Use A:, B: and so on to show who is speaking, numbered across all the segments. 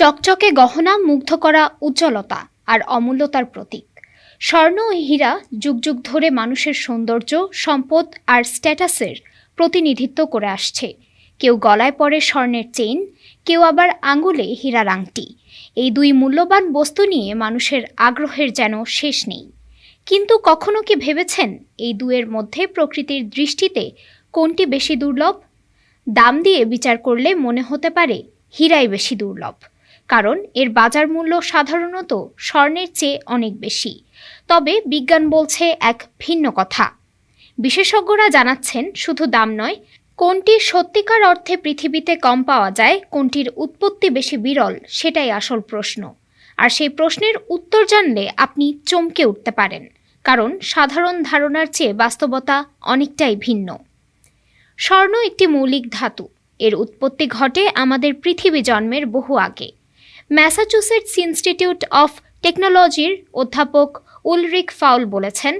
A: চকচকে গহনা মুগ্ধ করা উজ্জ্বলতা আর অমূল্যতার প্রতীক। স্বর্ণ ও হীরা যুগ যুগ ধরে মানুষের সৌন্দর্য, সম্পদ আর স্ট্যাটাসের প্রতিনিধিত্ব করে আসছে। কেউ গলায় পরে স্বর্ণের চেইন, কেউ আবার আঙুলে হীরার আংটি। এই দুই মূল্যবান বস্তু নিয়ে মানুষের আগ্রহের যেন শেষ নেই। কিন্তু কখনো কি ভেবেছেন এই দুয়ের মধ্যে প্রকৃতির দৃষ্টিতে কোনটি বেশি দুর্লভ? দাম দিয়ে বিচার করলে মনে হতে পারে হীরাই বেশি দুর্লভ। কারণ এর বাজার মূল্য সাধারণত স্বর্ণের চেয়ে অনেক বেশি। তবে বিজ্ঞান বলছে এক ভিন্ন কথা। বিশেষজ্ঞরা জানাচ্ছেন, শুধু দাম নয়, কোনটি সত্যিকার অর্থে পৃথিবীতে কম পাওয়া যায়, কোনটির উৎপত্তি বেশি বিরল, সেটাই আসল প্রশ্ন। আর সেই প্রশ্নের উত্তর জানলে আপনি চমকে উঠতে পারেন, কারণ সাধারণ ধারণার চেয়ে বাস্তবতা অনেকটাই ভিন্ন। স্বর্ণ একটি মৌলিক ধাতু। এর উৎপত্তি ঘটে আমাদের পৃথিবী জন্মের বহু আগে। ম্যাসাচুসেটস ইনস্টিটিউট অফ টেকনোলজির অধ্যাপক উলরিক ফাউল বলেছেন,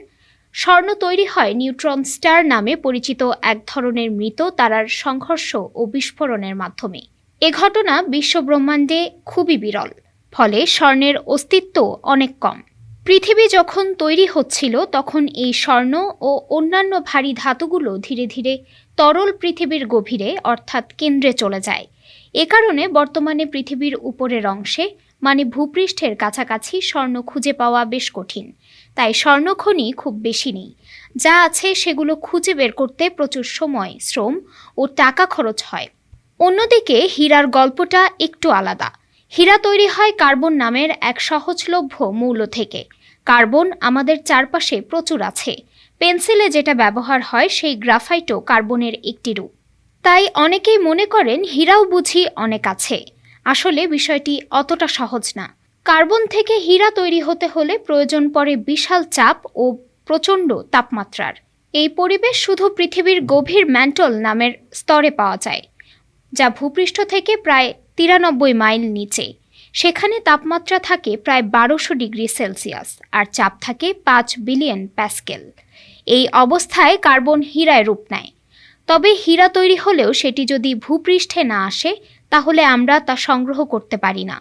A: স্বর্ণ তৈরি হয় নিউট্রন স্টার নামে পরিচিত এক ধরনের মৃত তারার সংঘর্ষ ও বিস্ফোরণের মাধ্যমে। এ ঘটনা বিশ্বব্রহ্মাণ্ডে খুবই বিরল, ফলে স্বর্ণের অস্তিত্ব অনেক কম। পৃথিবী যখন তৈরি হচ্ছিল, তখন এই স্বর্ণ ও অন্যান্য ভারী ধাতুগুলো ধীরে ধীরে তরল পৃথিবীর গভীরে, অর্থাৎ কেন্দ্রে চলে যায়। এ কারণে বর্তমানে পৃথিবীর উপরের অংশে মানে ভূপৃষ্ঠের কাছাকাছি, স্বর্ণ খুঁজে পাওয়া বেশ কঠিন। তাই স্বর্ণখনি খুব বেশি নেই। যা আছে, সেগুলো খুঁজে বের করতে প্রচুর সময়, শ্রম ও টাকা খরচ হয়। অন্যদিকে হীরার গল্পটা একটু আলাদা। হীরা তৈরি হয় কার্বন নামের এক সহজলভ্য মৌল থেকে। কার্বন আমাদের চারপাশে প্রচুর আছে। পেন্সিলে যেটা ব্যবহার হয় সেই গ্রাফাইটও কার্বনের একটি রূপ। তাই অনেকেই মনে করেন হীরাও বুঝি অনেক আছে। আসলে বিষয়টি অতটা সহজ না। কার্বন থেকে হীরা তৈরি হতে হলে প্রয়োজন পড়ে বিশাল চাপ ও প্রচণ্ড তাপমাত্রার। এই পরিবেশ শুধু পৃথিবীর গভীর ম্যান্টল নামের স্তরে পাওয়া যায়, যা ভূপৃষ্ঠ থেকে প্রায় তিরানব্বই মাইল নিচে। সেখানে তাপমাত্রা থাকে প্রায় বারোশো ডিগ্রি সেলসিয়াস আর চাপ থাকে পাঁচ বিলিয়ন প্যাসকেল। এই অবস্থায় কার্বন হীরায় রূপ নেয়। তবে হীরা তৈরি হলেও সেটি যদি ভূপৃষ্ঠে না আসে, তাহলে আমরা তা সংগ্রহ করতে পারি না।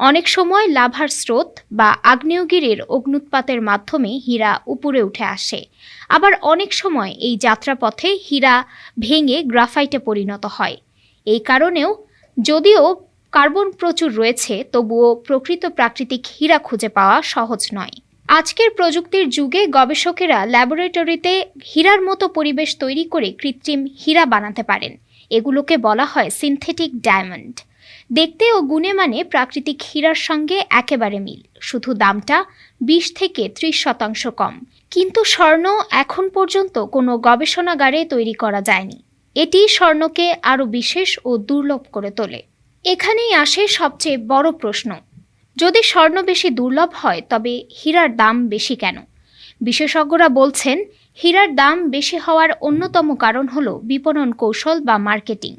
A: অনেক সময় লাভার স্রোত বা আগ্নেয়গিরির অগ্নুৎপাতের মাধ্যমে হীরা উপরে উঠে আসে। আবার অনেক সময় এই যাত্রাপথে হীরা ভেঙে গ্রাফাইটে পরিণত হয়। এই কারণেও যদিও কার্বন প্রচুর রয়েছে, তবুও প্রকৃত প্রাকৃতিক হীরা খুঁজে পাওয়া সহজ নয়। আজকের প্রযুক্তির যুগে গবেষকেরা ল্যাবরেটরিতে হীরার মতো পরিবেশ তৈরি করে কৃত্রিম হীরা বানাতে পারেন। এগুলোকে বলা হয় সিনথেটিক ডায়মন্ড দেখতে ও গুণে মানে প্রাকৃতিক হীরার সঙ্গে একেবারে মিল। শুধু দামটা বিশ থেকে ত্রিশ শতাংশ কম। কিন্তু স্বর্ণ এখন পর্যন্ত কোনো গবেষণাগারে তৈরি করা যায়নি। এটি স্বর্ণকে আরও বিশেষ ও দুর্লভ করে তোলে। এখানেই আসে সবচেয়ে বড় প্রশ্ন, যদি স্বর্ণ বেশি দুর্লভ হয়, তবে হীরার দাম বেশি কেন? বিশেষজ্ঞরা বলছেন, হীরার দাম বেশি হওয়ার অন্যতম কারণ হল বিপণন কৌশল বা মার্কেটিং।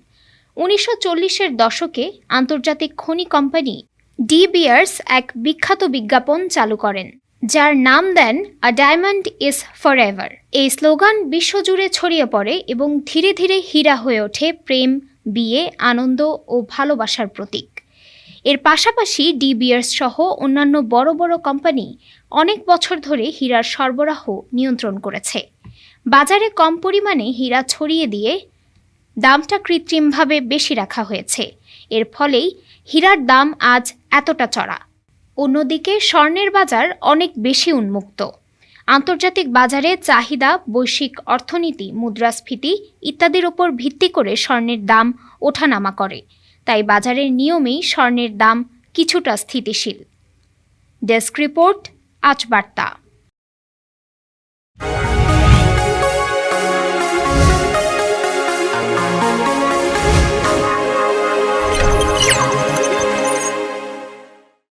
A: উনিশশো চল্লিশের দশকে আন্তর্জাতিক খনি কোম্পানি ডি বিয়ার্স এক বিখ্যাত বিজ্ঞাপন চালু করেন। যার নাম দেন a diamond is for ever এই স্লোগান বিশ্বজুড়ে ছড়িয়ে পড়ে এবং ধীরে ধীরে হীরা হয়ে ওঠে প্রেম, বিয়ে, আনন্দ ও ভালোবাসার প্রতীক। এর পাশাপাশি ডি বিয়ার্স সহ অন্যান্য বড় বড় কোম্পানি অনেক বছর ধরে হীরার সরবরাহ নিয়ন্ত্রণ করেছে। বাজারে কম পরিমাণে হীরা ছড়িয়ে দিয়ে দামটা কৃত্রিমভাবে বেশি রাখা হয়েছে। এর ফলেই হীরার দাম আজ এতটা চড়া। অন্যদিকে স্বর্ণের বাজার অনেক বেশি উন্মুক্ত। আন্তর্জাতিক বাজারে চাহিদা, বৈশ্বিক অর্থনীতি, মুদ্রাস্ফীতি ইত্যাদির ওপর ভিত্তি করে স্বর্ণের দাম ওঠানামা করে। তাই বাজারের নিয়মেই স্বর্ণের দাম কিছুটা স্থিতিশীল। ডেস্ক রিপোর্ট, আজ বার্তা।